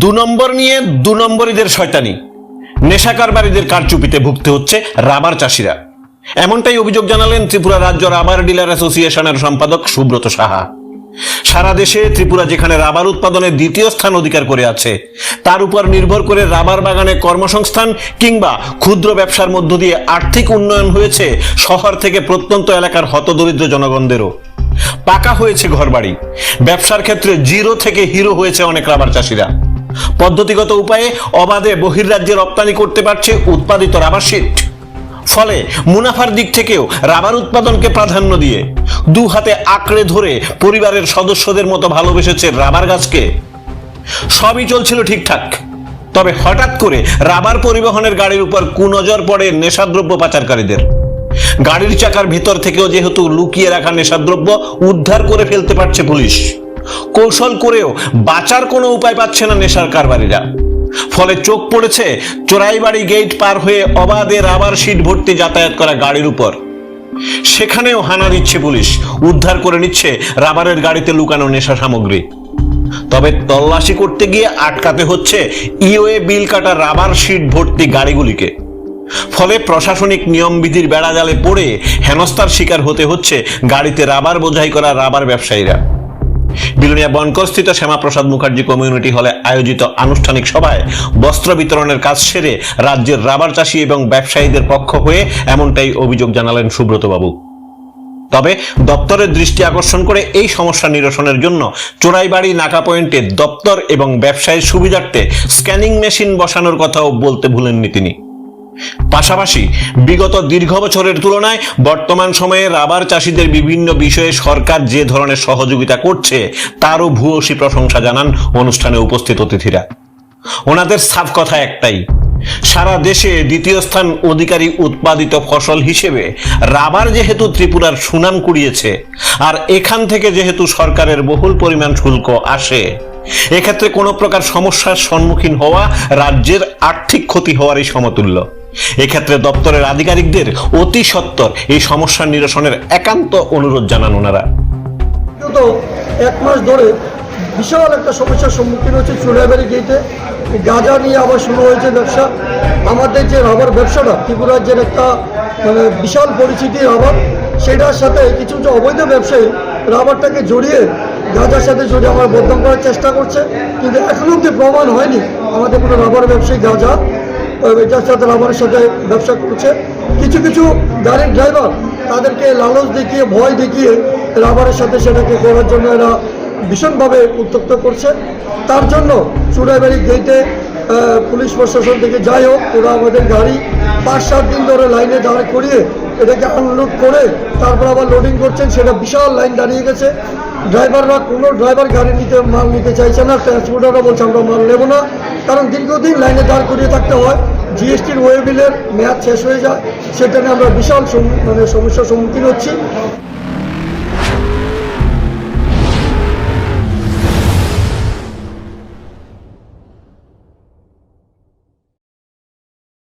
দু নম্বর নিয়ে দু নম্বরীদের শয়তানি। নেশা কারবারিদের কারচুপিতে ভুগতে হচ্ছে রাবার চাষিরা। এমনটাই অভিযোগ জানালেন ত্রিপুরা রাজ্য রাবার ডিলার অ্যাসোসিয়েশনের সম্পাদক সুব্রত সাহা। সারা দেশে ত্রিপুরা যেখানে রাবার উৎপাদনে দ্বিতীয় স্থান অধিকার করে আছে, তার উপর নির্ভর করে রাবার বাগানে কর্মসংস্থান কিংবা ক্ষুদ্র ব্যবসার মধ্য দিয়ে আর্থিক উন্নয়ন হয়েছে শহর থেকে প্রত্যন্ত এলাকার হতদরিদ্র জনগণদেরও। পাকা হয়েছে ঘরবাড়ি। ব্যবসার ক্ষেত্রে জিরো থেকে হিরো হয়েছে অনেক রাবার চাষিরা। পদ্ধতিগত উপায়ে অবাধে বহির্রাজ্যে রপ্তানি করতে পারছে উৎপাদিত রাবার শিট। ফলে মুনাফার দিক থেকেও রাবার উৎপাদনকে প্রাধান্য দিয়ে দু হাতে আঁকড়ে ধরে পরিবারের সদস্যদের মতো ভালোবেসেছে রাবার গাছকে। সবই চলছিল ঠিকঠাক। তবে হঠাৎ করে রাবার পরিবহনের গাড়ির উপর কুনজর পড়ে নেশাদ্রব্য পাচারকারীদের। গাড়ির চাকার ভিতর থেকেও যেহেতু লুকিয়ে রাখা নেশাদ্রব্য উদ্ধার করে ফেলতে পারছে পুলিশ। কৌশল করেও বাঁচার কোনো উপায় পাচ্ছে না নেশার কারবারিরা। ফলে চোখ পড়েছে চোরাইবাড়ি গেট পার হয়ে অবাধে রাবার শিট ভর্তি যাতায়াত করা গাড়ির উপর। সেখানেও হানা দিচ্ছে পুলিশ, উদ্ধার করে নিচ্ছে রাবারের গাড়িতে লুকানো নেশা সামগ্রী। তবে তল্লাশি করতে গিয়ে আটকাতে হচ্ছে ইওএ বিল কাটা রাবার শিট ভর্তি গাড়িগুলিকে। ফলে প্রশাসনিক নিয়মবিধির বেড়াজালে পড়ে হেনস্থার শিকার হতে হচ্ছে গাড়িতে রাবার বোঝাই করা রাবার ব্যবসায়ীরা। বিলুনিয়া বনকরস্থিত শ্যামাপ্রসাদ মুখার্জি কমিউনিটি হলে আয়োজিত আনুষ্ঠানিক সভায় বস্ত্র বিতরণের কাজ সেরে রাজ্যের রাবার চাষী এবং ব্যবসায়ীদের পক্ষ হয়ে এমনটাই অভিযোগ জানালেন সুব্রত বাবু তবে দপ্তরের দৃষ্টি আকর্ষণ করে এই সমস্যা নিরসনের জন্য চোরাইবাড়ি নাকা পয়েন্টে দপ্তর এবং ব্যবসায়ীর সুবিধার্থে স্ক্যানিং মেশিন বসানোর কথাও বলতে ভুলেননি তিনি। পাশাপাশি বিগত দীর্ঘ বছরের তুলনায় বর্তমান সময়ে রাবার চাষিদের বিভিন্ন বিষয়ে সরকার যে ধরনের সহযোগিতা করছে, তারও ভূয়সী প্রশংসা জানান অনুষ্ঠানে উপস্থিত অতিথিরা। ওনাদের সাফ কথা একটাই, সারা দেশে দ্বিতীয় স্থান অধিকারী উৎপাদিত ফসল হিসেবে রাবার যেহেতু ত্রিপুরার সুনাম কুড়িয়েছে, আর এখান থেকে যেহেতু সরকারের বহুল পরিমাণ শুল্ক আসে, এক্ষেত্রে কোনো প্রকার সমস্যার সম্মুখীন হওয়া রাজ্যের আর্থিক ক্ষতি হওয়ারই সমতুল্য। এক্ষেত্রে দপ্তরের আধিকারিকদের অতি সত্বর এই সমস্যার নিরসনের একান্ত অনুরোধ জানান ওনারা। বিগত এক মাস ধরে বিশাল একটা সমস্যার সম্মুখীন হচ্ছে চুড়াইবাড়ি গেটে। গাঁজা নিয়ে আবার শুরু হয়েছে ব্যবসা। আমাদের যে রাবার ব্যবসাটা, ত্রিপুরার যে একটা মানে বিশাল পরিচিতি রাবার, সেটার সাথে কিছু কিছু অবৈধ ব্যবসায়ী রাবারটাকে জড়িয়ে গাঁজার সাথে জড়িয়ে আমার বদনাম করার চেষ্টা করছে। কিন্তু এখনও অব্দি প্রমাণ হয়নি আমাদের কোনো রাবার ব্যবসায়ী গাঁজা এটার সাথে রাবারের সাথে ব্যবসা করছে। কিছু কিছু গাড়ির ড্রাইভার তাদেরকে লালচ দেখিয়ে, ভয় দেখিয়ে রাবারের সাথে সেটাকে করার জন্য এরা ভীষণভাবে উত্তপ্ত করছে। তার জন্য চুড়াইবাড়ি গেটে পুলিশ প্রশাসন থেকে যাই হোক, ওরা আমাদের গাড়ি পাঁচ সাত দিন ধরে লাইনে দাঁড় করিয়ে এটাকে আনলোড করে তারপর আবার লোডিং করছেন। সেটা বিশাল লাইন দাঁড়িয়ে গেছে। ড্রাইভাররা কোনো ড্রাইভার গাড়ি নিতে, মাল নিতে চাইছে না। ট্রান্সপোর্টাররা বলছে, আমরা মাল নেব না। কারণ দীর্ঘদিন লাইনে দাঁড় করিয়ে থাকতে হয়। জিএসটির ওয়েবিলের মেয়াদ শেষ হয়ে যায়। সেটা নিয়ে আমরা বিশাল মানে সমস্যার সম্মুখীন হচ্ছি।